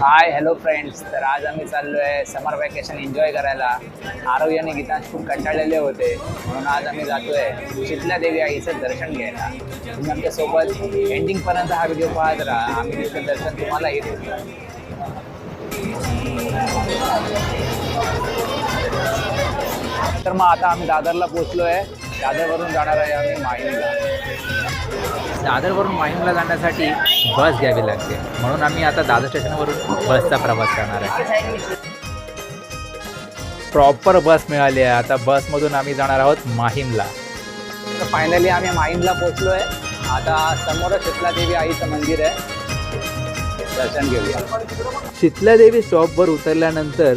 Hi hello friends तर आज आम्ही चाललो आहे समर वॅकेशन एन्जॉय करायला. आरव आणि गीतांश खूप कंटाळलेले होते. म्हणून आज आम्ही जातो आहे शीतला देवी आईचं दर्शन घ्यायला. तुम्ही आमच्यासोबत एंडिंगपर्यंत हा व्हिडिओ पाहत राहा. आम्ही तिथं दर्शन तुम्हाला येत तर मग आता आम्ही दादरला पोहोचलो आहे दादरवरून जाणार आहे आम्ही माहीमला. दादरवरून माहीमला जाण्यासाठी बस घ्यावी लागते. म्हणून आम्ही आता दादर स्टेशनवरून बसचा प्रवास करणार आहे. प्रॉपर बस मिळाली आहे. आता बसमधून आम्ही जाणार आहोत माहीमला. तर फायनली आम्ही माहीमला पोहोचलो आहे आता समोरच शीतला देवी आईचं मंदिर आहे. दर्शन घेऊया. शीतलादेवी स्टॉपवर उतरल्यानंतर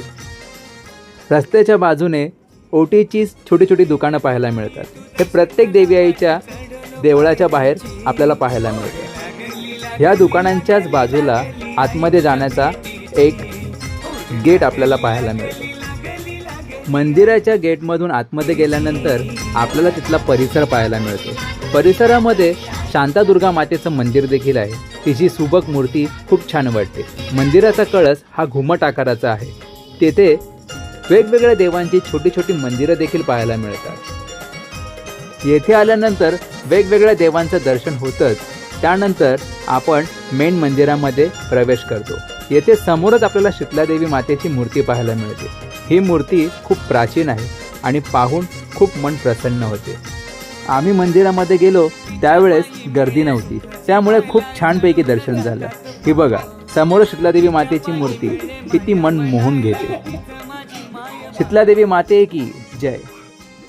रस्त्याच्या बाजूने ओटीची छोटी छोटी दुकानं पाहायला मिळतात. हे प्रत्येक देवी आईच्या देवळाच्या बाहेर आपल्याला पाहायला मिळतं. ह्या दुकानांच्याच बाजूला आतमध्ये जाण्याचा एक गेट आपल्याला पाहायला मिळतो. मंदिराच्या गेटमधून आतमध्ये गेल्यानंतर आपल्याला तिथला परिसर पाहायला मिळतो. परिसरामध्ये शांतादुर्गा मातेचं मंदिर देखील आहे. तिची सुबक मूर्ती खूप छान वाटते. मंदिराचा कळस हा घुमट आकाराचा आहे. तेथे वेगवेगळ्या देवांची छोटी छोटी मंदिरं देखील पाहायला मिळतात. येथे आल्यानंतर वेगवेगळ्या देवांचं दर्शन होतंच. त्यानंतर आपण मेन मंदिरामध्ये प्रवेश करतो. येथे समोरच आपल्याला शीतलादेवी मातेची मूर्ती पाहायला मिळते. ही मूर्ती खूप प्राचीन आहे आणि पाहून खूप मन प्रसन्न होते. आम्ही मंदिरामध्ये गेलो त्यावेळेस गर्दी नव्हती. त्यामुळे खूप छानपैकी दर्शन झालं. ही बघा समोर शीतलादेवी मातेची मूर्ती. किती मन मोहून घेते. शीतलादेवी माते की जय.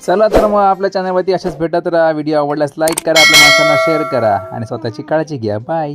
चला तर मग आपल्या चॅनलवरती अशाच भेटत राहा. व्हिडिओ आवडल्यास लाईक करा आपल्या माणसांना शेअर करा आणि स्वतःची काळजी घ्या. बाय